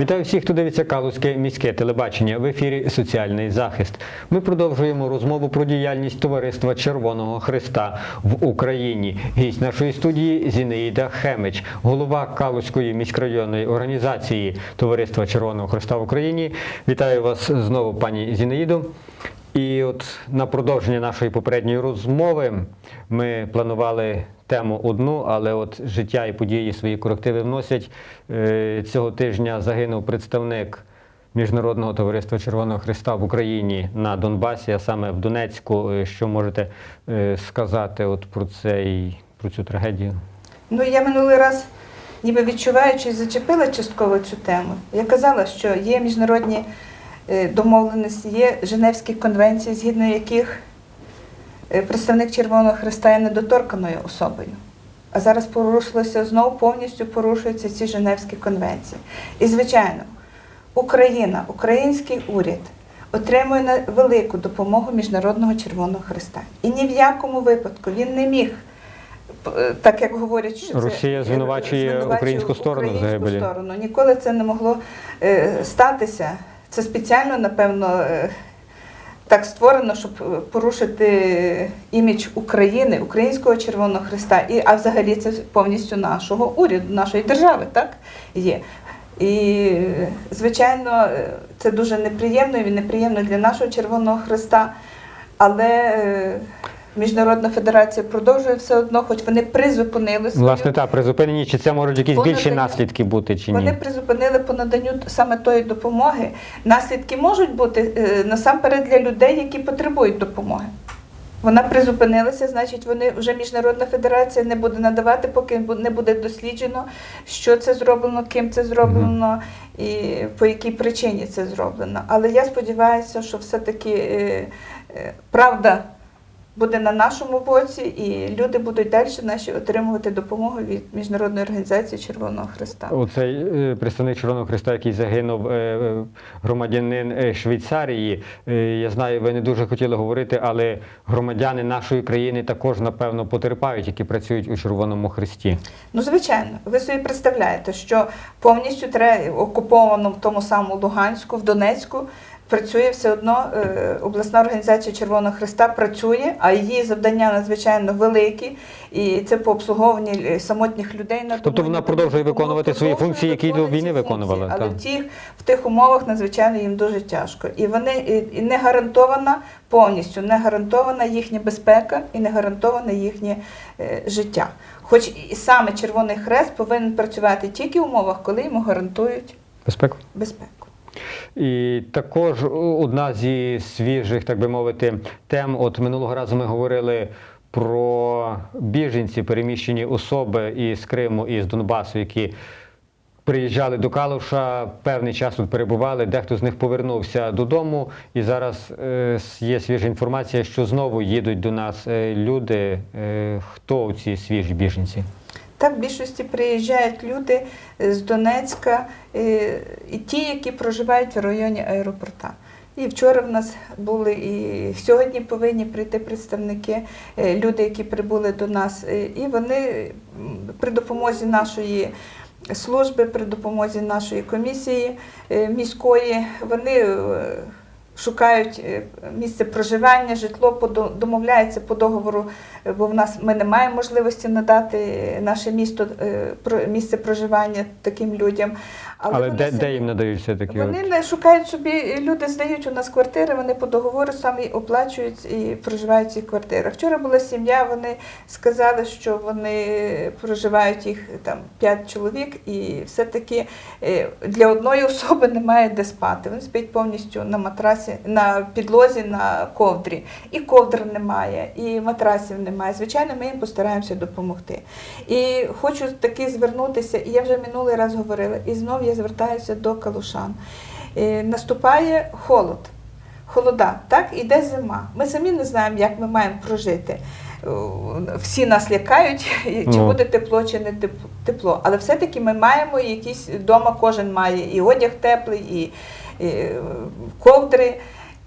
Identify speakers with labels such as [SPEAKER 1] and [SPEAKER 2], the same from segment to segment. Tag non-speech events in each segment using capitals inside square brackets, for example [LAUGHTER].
[SPEAKER 1] Вітаю всіх, хто дивиться Калузьке міське телебачення в ефірі Соціальний захист. Ми продовжуємо розмову про діяльність товариства Червоного Христа в Україні. Гість нашої студії Зінеїда Хемич, голова Калузької міськрайонної організації Товариства Червоного Христа в Україні. Вітаю вас знову, пані Зінеїдо. І от на продовження нашої попередньої розмови ми планували тему одну, але от життя і події свої корективи вносять. Е, Цього тижня загинув представник Міжнародного товариства Червоного Христа в Україні на Донбасі, а саме в Донецьку. Е, Що можете е, сказати от про цей про цю трагедію?
[SPEAKER 2] Ну, я минулий раз, ніби відчуваючи, зачепила частково цю тему. Я казала, що є міжнародні домовленості, є Женевські конвенції, згідно яких представник Червоного Христа є недоторканою особою. А зараз порушилося знову повністю порушуються ці Женевські конвенції. І, звичайно, Україна, український уряд отримує велику допомогу Міжнародного Червоного Христа. І ні в якому випадку він не міг е, так як говорять, що це
[SPEAKER 1] Росія
[SPEAKER 2] е,
[SPEAKER 1] звинувачує українську сторону
[SPEAKER 2] українську
[SPEAKER 1] загибелі.
[SPEAKER 2] сторону. Ніколи це не могло е, статися. Це спеціально, напевно, е, так створено, щоб е, порушити імідж України, українського Червоного Христа, і, а взагалі це повністю нашого уряду, нашої держави, так є. І, звичайно, е, це дуже неприємно, і неприємно для нашого Червоного Христа. Але е, Міжнародна федерація продовжує все одно, хоч вони призупинили свою
[SPEAKER 1] Власне, так, призупинені, чи це можуть якісь більші
[SPEAKER 2] таке.
[SPEAKER 1] наслідки бути, чи
[SPEAKER 2] Вони призупинили по наданню саме тої допомоги. Наслідки можуть бути е, насамперед для людей, які потребують допомоги. Вона призупинилася, значить, вони вже міжнародна федерація не буде надавати, поки не буде досліджено, що це зроблено, ким це зроблено і по якій причині це зроблено. Але я сподіваюся, що все-таки е, е, правда буде на нашому боці, і люди будуть далі наші отримувати допомогу від міжнародної організації Червоного Христа.
[SPEAKER 1] Оцей е, представник Червоного Христа, який загинув, е, е, громадянин Швейцарії. Я знаю, ви не дуже хотіли говорити, але громадяни нашої країни також, напевно, потерпають, які працюють у Червоному Христі.
[SPEAKER 2] Ну, звичайно, ви собі представляєте, що повністю тре- окуповано в тому самому Луганську, в Донецьку. Працює все одно е, обласна організація Червоного Христа працює, а її завдання надзвичайно великі, і це по обслуговуванні е, самотніх людей на
[SPEAKER 1] Тобто вона продовжує виконувати свої функції, які до війни
[SPEAKER 2] ці
[SPEAKER 1] виконувала,
[SPEAKER 2] Але в тих в тих умовах надзвичайно їм дуже тяжко. І вони і- і не гарантована повністю, не гарантована їхня безпека і не гарантоване їхнє е, життя. Хоч і саме Червоний Хрест повинен працювати тільки в умовах, коли йому гарантують
[SPEAKER 1] Безпеку.
[SPEAKER 2] безпеку.
[SPEAKER 1] І також одна зі свіжих, так би мовити, тем. От минулого разу ми говорили про біженці, переміщені особи із Криму і з Донбасу, які приїжджали до Калуша, певний час тут перебували, дехто з них повернувся додому. І зараз е, є свіжа інформація, що знову їдуть до нас е, люди. Е, хто ці свіжі біженці?
[SPEAKER 2] Так, в більшості приїжджають люди з Донецька, е, і ті, які проживають в районі аеропорта. І вчора в нас були, і сьогодні повинні прийти представники, е, люди, які прибули до нас. Е, І вони при допомозі нашої служби, при допомозі нашої комісії міської, вони шукають е, місце проживання, житло, домовляються по договору, е, бо в нас ми не маємо можливості надати е, наше місто місце проживання таким людям.
[SPEAKER 1] Але,
[SPEAKER 2] вони
[SPEAKER 1] де, де їм надають все таки?
[SPEAKER 2] вони не шукають собі, люди здають у нас квартири, вони по договору самі оплачують і проживають в цих квартирах. Вчора була сім'я, вони сказали, що вони проживають їх там п'ять чоловік, і все-таки е, для одної особи немає де спати. Вони спять повністю на матрасі, на підлозі, на ковдрі. І ковдр немає, і матрасів немає. Звичайно, ми їм постараємося допомогти. І хочу таки звернутися, і я вже минулий раз говорила, і знов я звертаюся до калушан. Е, Наступає холод, холода, так, іде зима. Ми самі не знаємо, як ми маємо прожити. Е, Всі нас лякають, чи
[SPEAKER 1] Ну.
[SPEAKER 2] буде тепло, чи не тепло. Але все-таки ми маємо якісь вдома, кожен має і одяг теплий, і, і е, ковдри.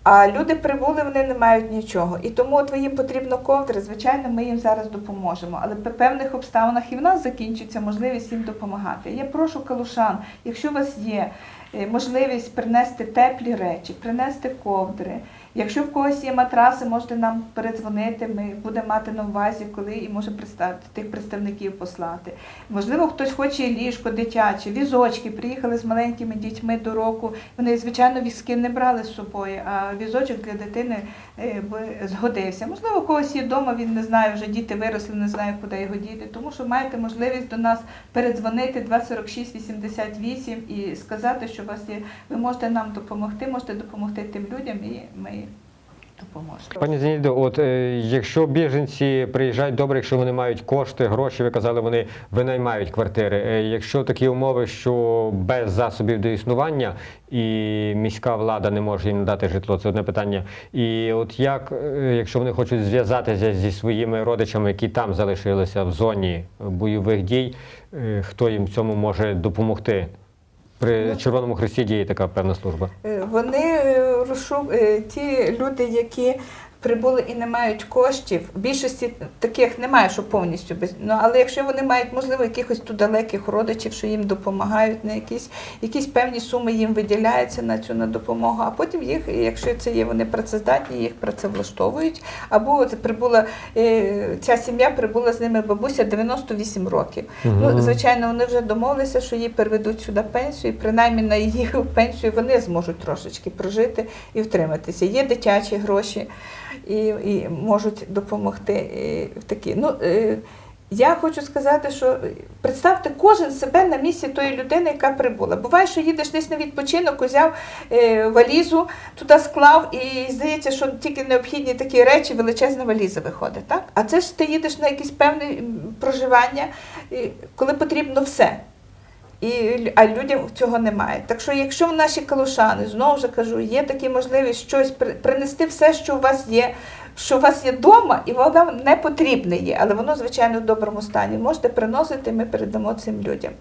[SPEAKER 2] А люди прибули, вони не мають нічого. І тому от їм потрібно ковдри. Звичайно, ми їм зараз допоможемо. Але при певних обставинах і в нас закінчиться можливість їм допомагати. Я прошу калушан, якщо у вас є можливість принести теплі речі, принести ковдри. Якщо в когось є матраси, можете нам передзвонити. Ми будемо мати на увазі, коли і представити тих представників послати. Можливо, хтось хоче ліжко дитяче, візочки. Приїхали з маленькими дітьми до року. Вони, звичайно, візки не брали з собою, а візочок для дитини е, згодився. Можливо, у когось є вдома, він не знає, вже діти виросли, не знає, куди його діти. Тому що маєте можливість до нас передзвонити 246 88 і сказати, що у вас є, ви можете нам допомогти, можете допомогти тим людям, і ми допоможемо.
[SPEAKER 1] Пані Зінідо, от е, якщо біженці приїжджають добре, якщо вони мають кошти, гроші, ви казали, вони винаймають квартири. Е, якщо такі умови, що без засобів до існування і міська влада не може їм надати житло, це одне питання. І от як, е, якщо вони хочуть зв'язатися зі своїми родичами, які там залишилися в зоні бойових дій, е, хто їм в цьому може допомогти? При
[SPEAKER 2] Ну,
[SPEAKER 1] Червоному Хресті діє така певна служба.
[SPEAKER 2] Е, Вони розшук е, ті люди, які прибули і не мають коштів, в більшості таких немає, що повністю без. Ну але якщо вони мають, можливо, якихось тут далеких родичів, що їм допомагають, на якісь, якісь певні суми їм виділяються на цю на допомогу, а потім їх, якщо це є вони працездатні, їх працевлаштовують. Або от прибула е, ця сім'я прибула з ними бабуся 98 років.
[SPEAKER 1] Мгм.
[SPEAKER 2] Ну, звичайно, вони вже домовилися, що їй переведуть сюди пенсію, і принаймні на її [LAUGHS] пенсію вони зможуть трошечки прожити і втриматися. Є дитячі гроші і, і можуть допомогти в такі. Ну, е, я хочу сказати, що представте кожен себе на місці тої людини, яка прибула. Буває, що їдеш десь на відпочинок, узяв е, валізу, туди склав, і здається, що тільки необхідні такі речі, величезна валіза виходить. Так? А це ж ти їдеш на якесь певне проживання, коли потрібно все. І, а людям цього немає. Так що, якщо в наші калушани, знову ж кажу, є такі можливість щось принести все, що у вас є, що у вас є вдома, і воно не потрібне є, але воно, звичайно, в доброму стані. Можете приносити, ми передамо цим людям.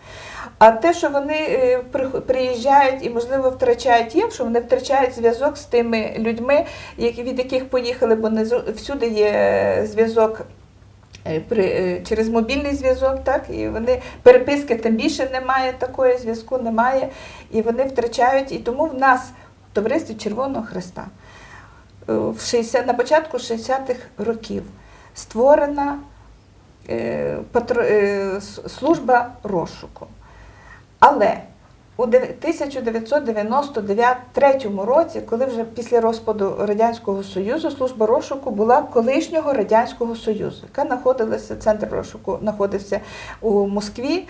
[SPEAKER 2] А те, що вони е, приїжджають і, можливо, втрачають їм, що вони втрачають зв'язок з тими людьми, від яких поїхали, бо не всюди є е, зв'язок при, е, через мобільний зв'язок, так, і вони переписки тим більше немає, такої зв'язку немає, і вони втрачають. І тому в нас в товаристві Червоного Христа е, в 60, на початку 60-х років створена е, патро, е, служба розшуку. Але у дев- 1993 році, коли вже після розпаду Радянського Союзу, служба розшуку була колишнього Радянського Союзу, яка знаходилася, центр розшуку знаходився у Москві.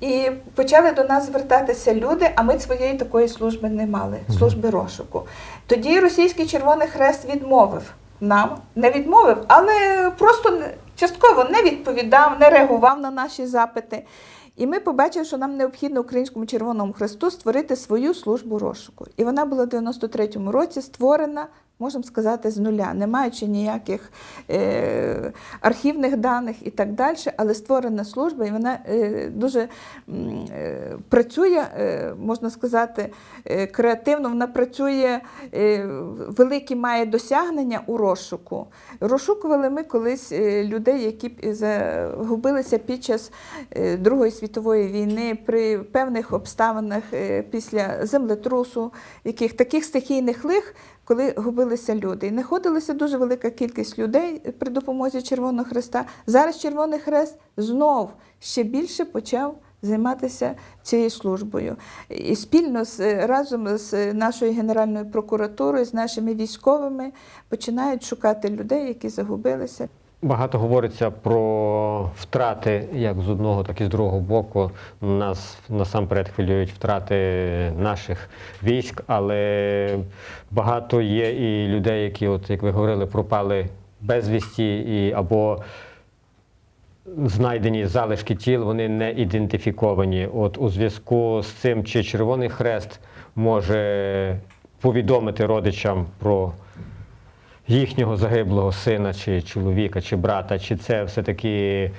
[SPEAKER 2] І почали до нас звертатися люди, а ми своєї такої служби не мали, служби розшуку. Тоді російський Червоний Хрест відмовив нам, не відмовив, але просто частково не відповідав, не реагував на наші запити. І ми побачили, що нам необхідно Українському Червоному Хресту створити свою службу розшуку. І вона була в 93-му році створена, можемо сказати, з нуля, не маючи ніяких е, архівних даних і так далі, але створена служба, і вона е, дуже е, працює, е, можна сказати, е, креативно. Вона працює, е, великі має досягнення у розшуку. Розшукували ми колись е, людей, які загубилися під час е, Другої світової війни при певних обставинах е, після землетрусу, яких таких стихійних лих, коли губилися люди. І знаходилася дуже велика кількість людей при допомозі Червоного Хреста. Зараз Червоний Хрест знов ще більше почав займатися цією службою. І спільно з разом з нашою Генеральною прокуратурою, з нашими військовими починають шукати людей, які загубилися.
[SPEAKER 1] Багато говориться про втрати як з одного, так і з другого боку. Нас насамперед хвилюють втрати наших військ, але багато є і людей, які, от як ви говорили, пропали безвісті і або знайдені залишки тіл, вони не ідентифіковані. От у зв'язку з цим, чи Червоний Хрест може повідомити родичам про їхнього загиблого сина, чи чоловіка, чи брата, чи це все-таки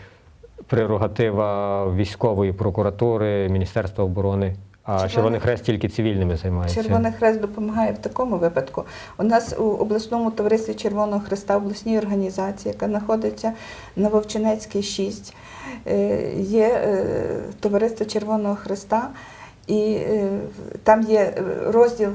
[SPEAKER 1] прерогатива військової прокуратури, Міністерства оборони, а
[SPEAKER 2] Червоний-
[SPEAKER 1] Червоний Хрест тільки цивільними займається.
[SPEAKER 2] Червоний Хрест допомагає в такому випадку. У нас у обласному товаристві Червоного Хреста, обласній організації, яка знаходиться на Вовчинецькій 6, е, є е, товариство Червоного Хреста. І е, там є розділ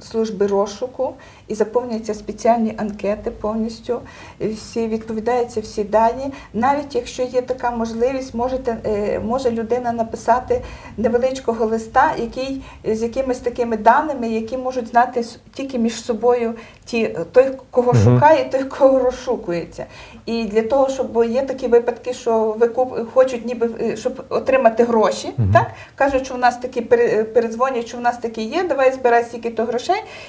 [SPEAKER 2] служби розшуку і заповнюються спеціальні анкети повністю. Всі відповідаються всі дані. Навіть якщо є така можливість, можете, е, може людина написати невеличкого листа, який з якимись такими даними, які можуть знати тільки між собою ті, той, кого
[SPEAKER 1] Мгм.
[SPEAKER 2] шукає, той, кого розшукується. І для того, щоб є такі випадки, що викуп хочуть, ніби е, щоб отримати гроші,
[SPEAKER 1] Мгм.
[SPEAKER 2] так кажуть, що у нас такі пере- передзвонять, що у нас такі є, давай збирай стільки то грошей,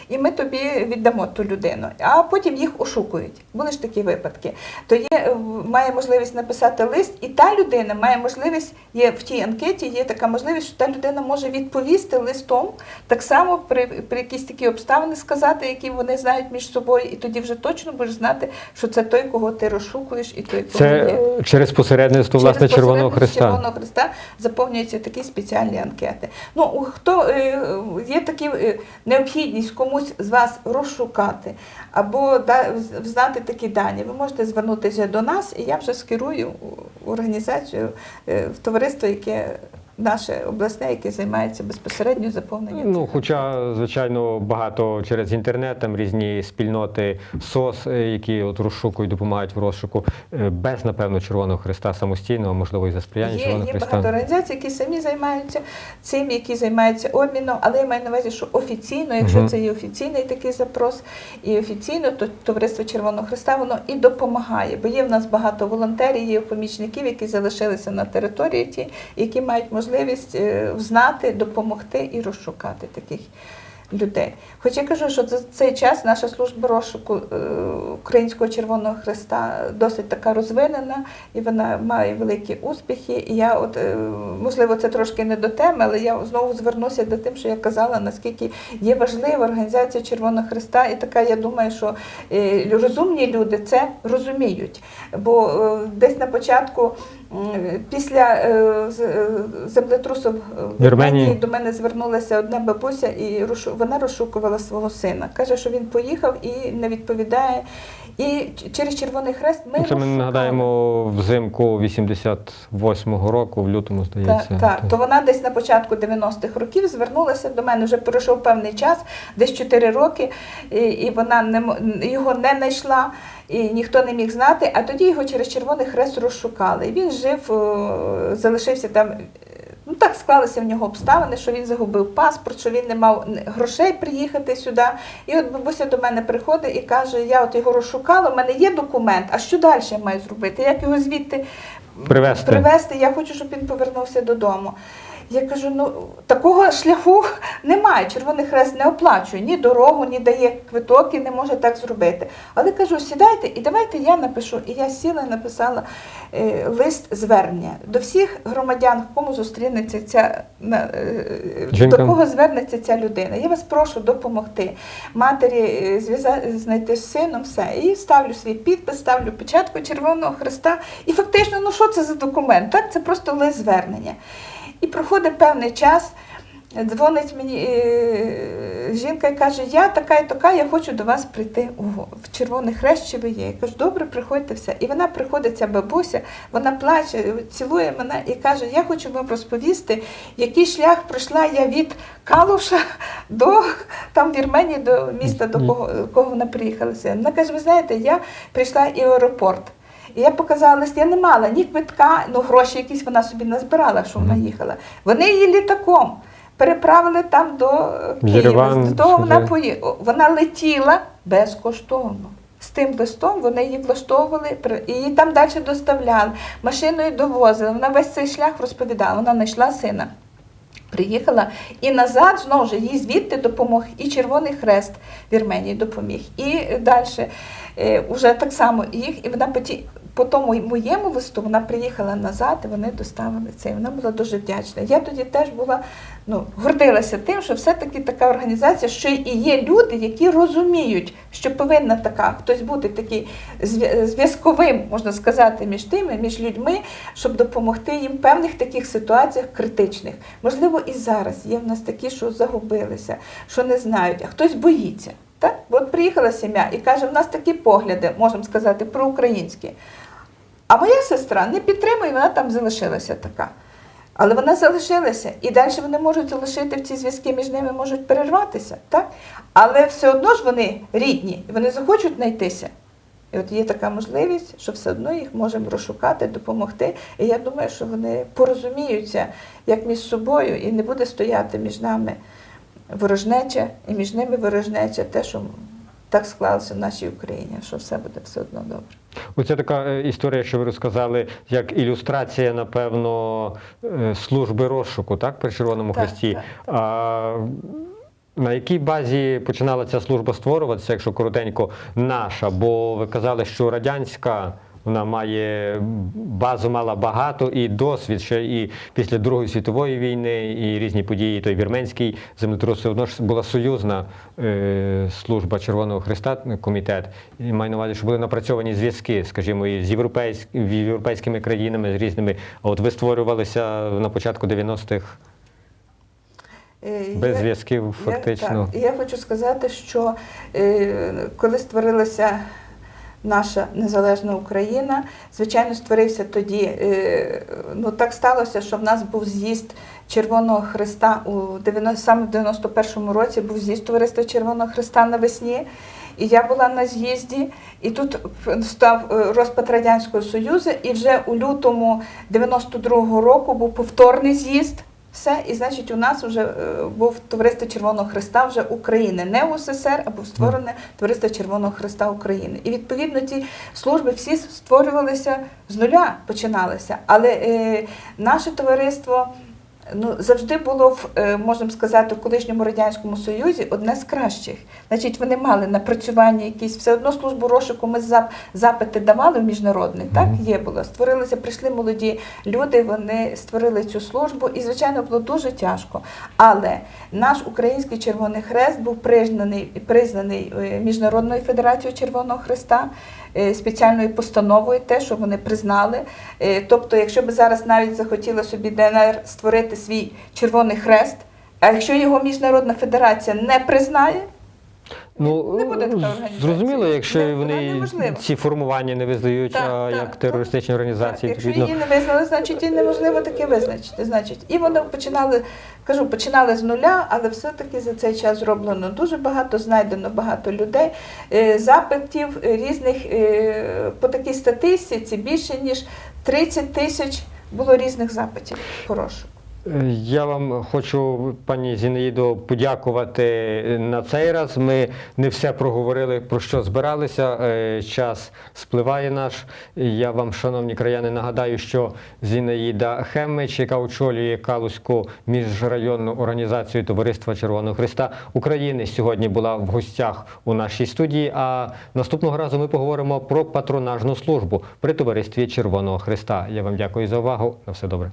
[SPEAKER 2] і ми тобі віддамо ту людину. А потім їх ошукують. Були ж такі випадки. То є е, має можливість написати лист, і та людина має можливість, є в тій анкеті, є така можливість, що та людина може відповісти листом, так само при, при якісь такі обставини сказати, які вони знають між собою, і тоді вже точно будеш знати, що це той, кого ти розшукуєш, і той, кого
[SPEAKER 1] Це
[SPEAKER 2] є.
[SPEAKER 1] е, через посередництво власне
[SPEAKER 2] Через
[SPEAKER 1] Червоного Христа.
[SPEAKER 2] Червоного Христа заповнюються такі спеціальні анкети. Ну, хто е, є такі е, необхідність комусь з вас розшукати або знати такі дані, ви можете звернутися до нас, і я вже скерую у організацію е, в товариство, яке наше обласне, яке займається безпосередньо заповненням.
[SPEAKER 1] Ну, хоча, звичайно, багато через інтернет, там різні спільноти СОС, е, які от розшукують, допомагають в розшуку, е, без, напевно, Червоного Христа самостійно, можливо, і за сприяння
[SPEAKER 2] Є,
[SPEAKER 1] Червоного
[SPEAKER 2] є
[SPEAKER 1] Христа.
[SPEAKER 2] багато організацій, які самі займаються цим, які займаються обміном, але я маю на увазі, що офіційно, якщо
[SPEAKER 1] Мгм.
[SPEAKER 2] це є офіційний такий запрос, і офіційно, то Товариство Червоного Христа воно і допомагає. Бо є в нас багато волонтерів, є помічників, які залишилися на території ті, які мають можливість е, знати, допомогти і розшукати таких. Людей. Хоч я кажу, що за цей час наша служба розшуку е, Українського Червоного Христа досить така розвинена і вона має великі успіхи. І я, от е, можливо, це трошки не до теми, але я знову звернуся до тим, що я казала, наскільки є важлива організація Червоного Христа, і така, я думаю, що розумні люди це розуміють. Бо десь на початку. Після е, е, землетрусу в
[SPEAKER 1] Вірменії.
[SPEAKER 2] До мене звернулася одна бабуся, і вона розшукувала свого сина. Каже, що він поїхав і не відповідає. І через Червоний Хрест ми
[SPEAKER 1] Ну, Це ми нагадаємо взимку 88-го року, в лютому, здається.
[SPEAKER 2] Так, так. То вона десь на початку 90-х років звернулася до мене, вже пройшов певний час, десь 4 роки, і, вона не, його не знайшла, і ніхто не міг знати, а тоді його через Червоний Хрест розшукали. І він жив, е, залишився там. е, Ну так склалися в нього обставини, що він загубив паспорт, що він не мав грошей приїхати сюди. І от бабуся до мене приходить і каже: я от його розшукала, в мене є документ, а що далі я маю зробити? Як його звідти
[SPEAKER 1] Привезти.
[SPEAKER 2] привезти? Я хочу, щоб він повернувся додому. Я кажу, ну такого шляху немає. Червоний хрест не оплачує ні дорогу, ні дає квиток і не може так зробити. Але кажу, сідайте і давайте я напишу. І я сіла і написала е, лист звернення до всіх громадян, кому зустрінеться ця на, е, до кого звернеться ця людина. Я вас прошу допомогти матері е, зв'яза- знайти з сином все. І ставлю свій підпис, ставлю печатку Червоного Христа. І фактично, ну що це за документ? Так, це просто лист звернення. І проходить певний час. Дзвонить мені е, жінка і каже, я така і така, я хочу до вас прийти в Червоний Хрест, чи ви є. Я кажу, добре, приходьте все. І вона приходить, ця бабуся, вона плаче, цілує мене і каже, я хочу вам розповісти, який шлях пройшла я від Калуша до там Вірменії, до міста, до кого, кого вона приїхала. Вона каже, ви знаєте, я прийшла і в аеропорт. І я показала лист, я не мала ні квитка, ну гроші якісь вона собі назбирала, що вона їхала. Вони її літаком переправили там до е, Києва. До того вона поїхала. Вона летіла безкоштовно. З тим листом вони її влаштовували, і її там далі доставляли, машиною довозили. Вона весь цей шлях розповідала. Вона знайшла сина. Приїхала і назад знову ж їй звідти допомог і Червоний Хрест Вірменії допоміг. І далі е, вже так само їх, і вона по, ті, по тому моєму листу вона приїхала назад, і вони доставили це. І вона була дуже вдячна. Я тоді теж була ну, гордилася тим, що все-таки така організація, що і є люди, які розуміють, що повинна така хтось бути такий зв'язковим, можна сказати, між тими, між людьми, щоб допомогти їм в певних таких ситуаціях критичних. Можливо, і зараз є в нас такі, що загубилися, що не знають, а хтось боїться. Так? От приїхала сім'я і каже, в нас такі погляди, можемо сказати, проукраїнські. А моя сестра не підтримує, вона там залишилася така. Але вона залишилася, і далі вони можуть залишити в ці зв'язки між ними можуть перерватися, так? Але все одно ж вони рідні, вони захочуть знайтися. І от є така можливість, що все одно їх можемо розшукати, допомогти. І я думаю, що вони порозуміються як між собою, і не буде стояти між нами ворожнеча, і між ними ворожнеча, те, що так склалося в нашій Україні, що все буде все одно добре.
[SPEAKER 1] Оце така е, історія, що ви розказали, як ілюстрація, напевно, е, служби розшуку, так, при Червоному
[SPEAKER 2] Так,
[SPEAKER 1] Хресті.
[SPEAKER 2] так.
[SPEAKER 1] А, на якій базі починала ця служба створюватися, якщо коротенько, наша? Бо ви казали, що радянська вона має базу мала багато і досвід ще і після Другої світової війни, і різні події, той вірменський землетрус, все одно ж була союзна е, служба Червоного Христа, комітет. І маю на увазі, що були напрацьовані зв'язки, скажімо, і з європейськ, європейськими країнами, з різними. А от ви створювалися на початку 90-х
[SPEAKER 2] Е,
[SPEAKER 1] без зв'язків, фактично.
[SPEAKER 2] Я, так, я хочу сказати, що е, коли створилася наша незалежна Україна, звичайно, створився тоді. Е, ну так сталося, що в нас був з'їзд Червоного Христа у 90, саме в 91-му році був з'їзд Товариства Червоного Христа навесні. І я була на з'їзді, і тут став е, розпад Радянського Союзу, і вже у лютому 92-го року був повторний з'їзд. Все, і значить, у нас вже е, був Товариство Червоного Христа вже України, не УССР, а був створене Товариство Червоного Христа України. І відповідно ці служби всі створювалися з нуля, починалися. Але е, наше товариство ну, завжди було в, е, можемо сказати, в колишньому радянському союзі одне з кращих. Значить, вони мали напрацювання якісь, все одно службу розшуку ми запити давали в міжнародний, так є було. Створилися, прийшли молоді люди, вони створили цю службу, і звичайно було дуже тяжко. Але наш український Червоний Хрест був признаний, признаний е, Міжнародною федерацією Червоного Хреста спеціальною постановою, те, що вони признали. Е, Тобто, якщо б зараз навіть захотіла собі ДНР створити свій Червоний Хрест, а якщо його Міжнародна федерація не признає,
[SPEAKER 1] Ну,
[SPEAKER 2] не буде така організація.
[SPEAKER 1] зрозуміло, якщо
[SPEAKER 2] Не-
[SPEAKER 1] вони
[SPEAKER 2] неможлива.
[SPEAKER 1] ці формування не визнають
[SPEAKER 2] Так,
[SPEAKER 1] а,
[SPEAKER 2] так,
[SPEAKER 1] як
[SPEAKER 2] так.
[SPEAKER 1] терористичні організації,
[SPEAKER 2] Так, якщо її не визнали, значить і неможливо таке визначити. Значить, і вони починали, кажу, починали з нуля, але все-таки за цей час зроблено дуже багато, знайдено багато людей. Е, Запитів е, різних е, по такій статистиці більше ніж 30 тисяч було різних запитів.
[SPEAKER 1] Е, Я вам хочу, пані Зінаїдо, подякувати на цей раз. Ми не все проговорили, про що збиралися. Е, Час спливає наш. Я вам, шановні краяни, нагадаю, що Зінаїда Хеммич, яка очолює Калузьку міжрайонну організацію Товариства Червоного Христа України, сьогодні була в гостях у нашій студії. А наступного разу ми поговоримо про патронажну службу при товаристві Червоного Христа. Я вам дякую за увагу. На все добре.